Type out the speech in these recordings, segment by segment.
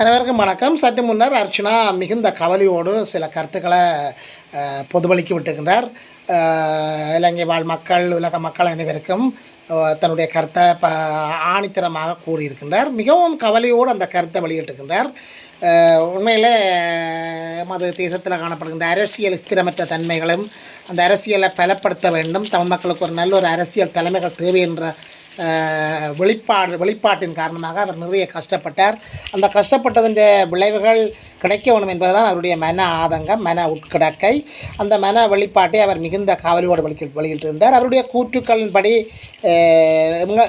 அனைவருக்கும் வணக்கம். சற்று முன்னர் அர்ச்சனா மிகுந்த கவலையோடு சில கருத்துக்களை அஹ், விட்டுகின்றார் இலங்கை வாழ் மக்கள் உலக மக்கள் அனைவருக்கும் தன்னுடைய கருத்தை ப ஆணித்தரமாக கூறியிருக்கின்றார். மிகவும் கவலையோடு அந்த கருத்தை வெளியிட்டிருக்கின்றார். உண்மையில் மது தேசத்தில் காணப்படுகின்ற அரசியல் ஸ்திரமற்ற தன்மைகளும் அந்த அரசியலை பலப்படுத்த வேண்டும். தமிழ் மக்களுக்கு ஒரு நல்ல ஒரு அரசியல் தலைமைகள் தேவை என்ற வெளிப்பாடு வெளிப்பாட்டின் காரணமாக அவர் நிறைய கஷ்டப்பட்டார். அந்த கஷ்டப்பட்டதின் விளைவுகள் கிடைக்க வேண்டும் என்பதுதான் அவருடைய மன ஆதங்கம் மன உட்கிடக்கை. அந்த மன வெளிப்பாட்டை அவர் மிகுந்த கவலையோடு வெளியிட்டு வெளியிட்டிருந்தார். அவருடைய கூற்றுக்களின்படி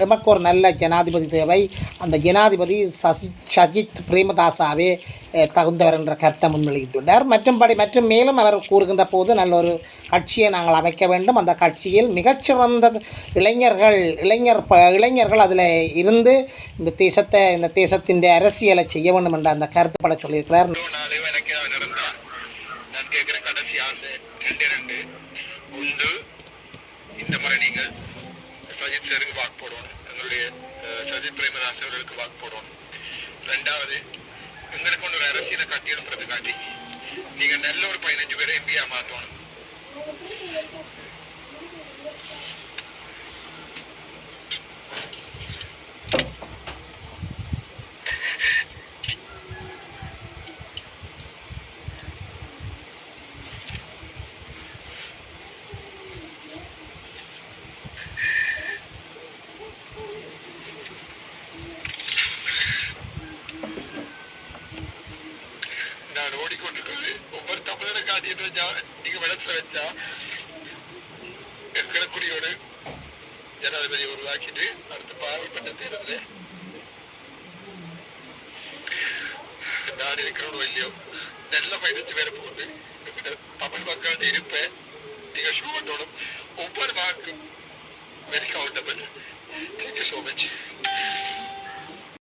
எமக்கு ஒரு நல்ல ஜனாதிபதி தேவை. அந்த ஜனாதிபதி சசி சஜித் பிரேமதாசாவே தகுந்தவர் என்ற கருத்தை முன்வெளியிட்டுள்ளார். மற்றும்படி மற்றும் மேலும் அவர் கூறுகின்ற போது நல்ல ஒரு கட்சியை நாங்கள் அமைக்க வேண்டும். அந்த கட்சியில் மிகச்சிறந்த இளைஞர்கள் இளைஞர் ப இளைஞர்கள் அதில் இருந்து இந்த தேசத்தை இந்த தேசத்தின் அரசியலை செய்ய வேண்டும் என்ற அந்த கருத்துப்பட சொல்லியிருக்கிறார். நான் கடைசி ஆசை ரெண்டு ரெண்டு. இந்த முறை நீங்கள் சஜித் சாருக்கு வாக்கு போடணும் எங்களுடைய சஜித் பிரேமதாஸ் அவர்களுக்கு வாக்கு போடணும் ரெண்டாவது எங்களுக்கு ஒன்று ஒரு அரசியலை கட்டி எழுப்புறதுக்காட்டி நீங்கள் நல்ல ஒரு பதினஞ்சு பேரை எம்பியாக மாற்றணும் நான் ஒவ்வொரு தமிழரை காட்டிட்டு வச்சா நீங்க வெளத்துல வச்சா கிழக்குடியோடு ஜனாதிபதி உருவாக்கிட்டு அடுத்த பாராளுமன்ற தேர்தலில் நான் இருக்கிறோம் இல்லையோ நல்ல பதினஞ்சு பேரை போகுது. தமிழ் மக்களுடைய இருப்பை நீங்க ஷூ ஒவ்வொரு வாக்கும் very countable thank you so much